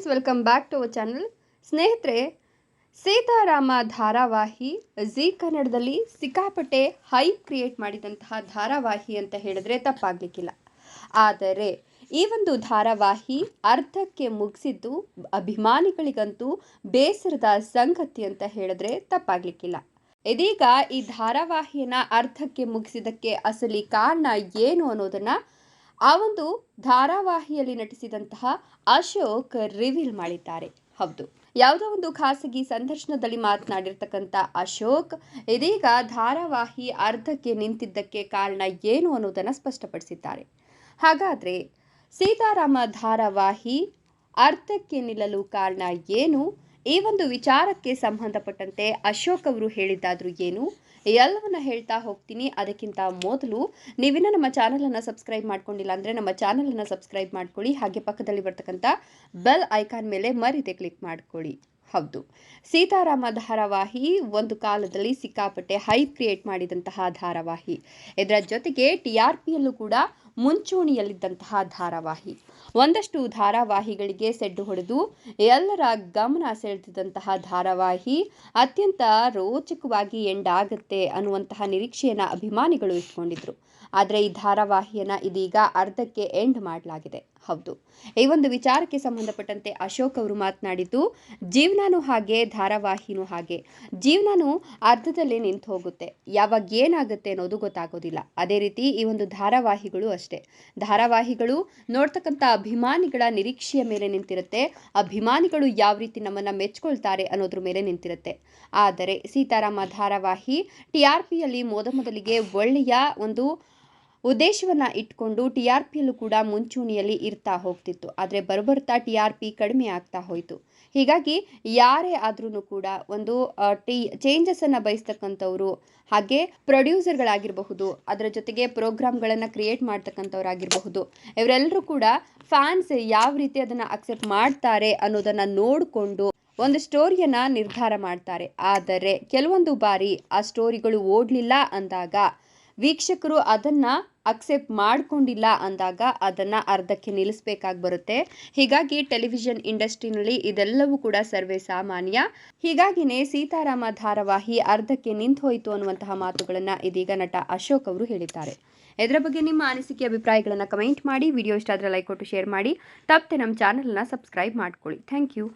Friends welcome back to our channel ಸ್ನೇಹಿತರೆ, ಸೀತಾರಾಮ ಧಾರಾವಾಹಿ G ಕನ್ನಡದಲ್ಲಿ ಸಿಕ್ಕಾಪಟ್ಟೆ ಹೈ ಕ್ರಿಯೇಟ್ ಮಾಡಿದಂತಹ ಧಾರಾವಾಹಿ ಅಂತ ಹೇಳಿದ್ರೆ ತಪ್ಪಾಗಲಿಕ್ಕಿಲ್ಲ. ಆದರೆ, ಈ ಒಂದು ಧಾರಾವಾಹಿ ಅರ್ಧಕ್ಕೆ ಮುಗಿಸಿದ್ದು ಅಭಿಮಾನಿಗಳಿಗಂತೂ ಬೇಸರದ ಸಂಗತಿ ಅಂತ ಹೇಳಿದ್ರೆ ತಪ್ಪಾಗಲಿಕ್ಕಿಲ್ಲ. ಇದೀಗ ಈ ಧಾರಾವಾಹಿಯನ್ನ ಅರ್ಧಕ್ಕೆ ಮುಗಿಸಿದ್ದಕ್ಕೆ ಅಸಲಿ ಕಾರಣ ಏನು ಅನ್ನೋದನ್ನ ಆ ಒಂದು ಧಾರಾವಾಹಿಯಲ್ಲಿ ನಟಿಸಿದಂತಹ ಅಶೋಕ್ ರಿವೀಲ್ ಮಾಡಿದ್ದಾರೆ. ಹೌದು. ಯಾವುದೋ ಒಂದು ಖಾಸಗಿ ಸಂದರ್ಶನದಲ್ಲಿ ಮಾತನಾಡಿರ್ತಕ್ಕಂಥ ಅಶೋಕ್, ಇದೀಗ ಧಾರಾವಾಹಿ ಅರ್ಧಕ್ಕೆ ನಿಂತಿದ್ದಕ್ಕೆ ಕಾರಣ ಏನು ಅನ್ನೋದನ್ನು ಸ್ಪಷ್ಟಪಡಿಸಿದ್ದಾರೆ. ಹಾಗಾದರೆ ಸೀತಾರಾಮ ಧಾರಾವಾಹಿ ಅರ್ಧಕ್ಕೆ ನಿಲ್ಲಲು ಕಾರಣ ಏನು? ಈ ಒಂದು ವಿಚಾರಕ್ಕೆ ಸಂಬಂಧಪಟ್ಟಂತೆ ಅಶೋಕ್ ಅವರು ಹೇಳಿದ್ದಾದ್ರೂ ಏನು? ಎಲ್ಲವನ್ನ ಹೇಳ್ತಾ ಹೋಗ್ತೀನಿ. ಅದಕ್ಕಿಂತ ಮೊದಲು ನೀವಿನ್ನ ನಮ್ಮ ಚಾನಲನ್ನು ಸಬ್ಸ್ಕ್ರೈಬ್ ಮಾಡ್ಕೊಂಡಿಲ್ಲ ಅಂದರೆ ನಮ್ಮ ಚಾನಲನ್ನು ಸಬ್ಸ್ಕ್ರೈಬ್ ಮಾಡ್ಕೊಳ್ಳಿ. ಹಾಗೆ ಪಕ್ಕದಲ್ಲಿ ಬರ್ತಕ್ಕಂಥ ಬೆಲ್ ಐಕಾನ್ ಮೇಲೆ ಮರಿದೆ ಕ್ಲಿಕ್ ಮಾಡ್ಕೊಳ್ಳಿ. ಹೌದು. ಸೀತಾರಾಮ ಧಾರಾವಾಹಿ ಒಂದು ಕಾಲದಲ್ಲಿ ಸಿಕ್ಕಾಪಟ್ಟೆ ಹೈಪ್ ಕ್ರಿಯೇಟ್ ಮಾಡಿದಂತಹ ಧಾರಾವಾಹಿ. ಇದರ ಜೊತೆಗೆ ಟಿ ಆರ್ ಪಿಯಲ್ಲೂ ಕೂಡ ಮುಂಚೂಣಿಯಲ್ಲಿದ್ದಂತಹ ಧಾರಾವಾಹಿ. ಒಂದಷ್ಟು ಧಾರಾವಾಹಿಗಳಿಗೆ ಸೆಡ್ಡು ಹೊಡೆದು ಎಲ್ಲರ ಗಮನ ಸೆಳೆದಿದ್ದಂತಹ ಧಾರಾವಾಹಿ ಅತ್ಯಂತ ರೋಚಕವಾಗಿ ಎಂಡ್ ಆಗುತ್ತೆ ಅನ್ನುವಂತಹ ನಿರೀಕ್ಷೆಯನ್ನು ಅಭಿಮಾನಿಗಳು ಇಟ್ಕೊಂಡಿದ್ರು. ಆದರೆ ಈ ಧಾರಾವಾಹಿಯನ್ನು ಇದೀಗ ಅರ್ಧಕ್ಕೆ ಎಂಡ್ ಮಾಡಲಾಗಿದೆ. ಹೌದು. ಈ ಒಂದು ವಿಚಾರಕ್ಕೆ ಸಂಬಂಧಪಟ್ಟಂತೆ ಅಶೋಕ್ ಅವರು ಮಾತನಾಡಿದ್ದು, ಜೀವನನೂ ಹಾಗೆ, ಧಾರಾವಾಹಿನೂ ಹಾಗೆ. ಜೀವನನೂ ಅರ್ಧದಲ್ಲೇ ನಿಂತು ಹೋಗುತ್ತೆ ಯಾವಾಗ ಏನಾಗುತ್ತೆ ಅನ್ನೋದು ಗೊತ್ತಾಗೋದಿಲ್ಲ. ಅದೇ ರೀತಿ ಈ ಒಂದು ಧಾರಾವಾಹಿಗಳು ಅಷ್ಟೇ. ಧಾರಾವಾಹಿಗಳು ನೋಡ್ತಕ್ಕಂಥ ಅಭಿಮಾನಿಗಳ ನಿರೀಕ್ಷೆಯ ಮೇಲೆ ನಿಂತಿರುತ್ತೆ. ಅಭಿಮಾನಿಗಳು ಯಾವ ರೀತಿ ನಮ್ಮನ್ನು ಮೆಚ್ಕೊಳ್ತಾರೆ ಅನ್ನೋದ್ರ ಮೇಲೆ ನಿಂತಿರುತ್ತೆ. ಆದರೆ ಸೀತಾರಾಮ ಧಾರಾವಾಹಿ ಟಿ ಆರ್ ಪಿಯಲ್ಲಿ ಮೊದಮೊದಲಿಗೆ ಒಳ್ಳೆಯ ಒಂದು ಉದ್ದೇಶವನ್ನು ಇಟ್ಕೊಂಡು ಟಿ ಆರ್ ಪಿಯಲ್ಲೂ ಕೂಡ ಮುಂಚೂಣಿಯಲ್ಲಿ ಇರ್ತಾ ಹೋಗ್ತಿತ್ತು. ಆದರೆ ಬರಬರ್ತಾ ಟಿ ಆರ್ ಪಿ ಕಡಿಮೆ ಆಗ್ತಾ ಹೋಯಿತು. ಹೀಗಾಗಿ ಯಾರೇ ಆದ್ರೂ ಕೂಡ ಒಂದು ಟಿ ಚೇಂಜಸನ್ನು ಬಯಸ್ತಕ್ಕಂಥವ್ರು, ಹಾಗೆ ಪ್ರೊಡ್ಯೂಸರ್ಗಳಾಗಿರಬಹುದು ಅದರ ಜೊತೆಗೆ ಪ್ರೋಗ್ರಾಮ್ಗಳನ್ನು ಕ್ರಿಯೇಟ್ ಮಾಡ್ತಕ್ಕಂಥವ್ರಾಗಿರಬಹುದು ಇವರೆಲ್ಲರೂ ಕೂಡ ಫ್ಯಾನ್ಸ್ ಯಾವ ರೀತಿ ಅದನ್ನು ಅಕ್ಸೆಪ್ಟ್ ಮಾಡ್ತಾರೆ ಅನ್ನೋದನ್ನು ನೋಡಿಕೊಂಡು ಒಂದು ಸ್ಟೋರಿಯನ್ನು ನಿರ್ಧಾರ ಮಾಡ್ತಾರೆ. ಆದರೆ ಕೆಲವೊಂದು ಬಾರಿ ಆ ಸ್ಟೋರಿಗಳು ಓಡಲಿಲ್ಲ ಅಂದಾಗ ವೀಕ್ಷಕರು ಅದನ್ನು ಅಕ್ಸೆಪ್ಟ್ ಮಾಡಿಕೊಂಡಿಲ್ಲ ಅಂದಾಗ ಅದನ್ನು ಅರ್ಧಕ್ಕೆ ನಿಲ್ಲಿಸಬೇಕಾಗಿ ಬರುತ್ತೆ. ಹೀಗಾಗಿ ಟೆಲಿವಿಷನ್ ಇಂಡಸ್ಟ್ರಿನಲ್ಲಿ ಇದೆಲ್ಲವೂ ಕೂಡ ಸರ್ವೇ ಸಾಮಾನ್ಯ. ಹೀಗಾಗಿನೇ ಸೀತಾರಾಮ ಧಾರಾವಾಹಿ ಅರ್ಧಕ್ಕೆ ನಿಂತು ಹೋಯಿತು ಅನ್ನುವಂತಹ ಮಾತುಗಳನ್ನು ಇದೀಗ ನಟ ಅಶೋಕ್ ಅವರು ಹೇಳಿದ್ದಾರೆ. ಇದರ ಬಗ್ಗೆ ನಿಮ್ಮ ಅನಿಸಿಕೆ, ಅಭಿಪ್ರಾಯಗಳನ್ನು ಕಮೆಂಟ್ ಮಾಡಿ. ವಿಡಿಯೋ ಇಷ್ಟ ಆದರೆ ಲೈಕ್ ಕೊಟ್ಟು ಶೇರ್ ಮಾಡಿ. ತಪ್ಪದೆ ನಮ್ಮ ಚಾನಲ್ನ ಸಬ್ಸ್ಕ್ರೈಬ್ ಮಾಡ್ಕೊಳ್ಳಿ. Thank you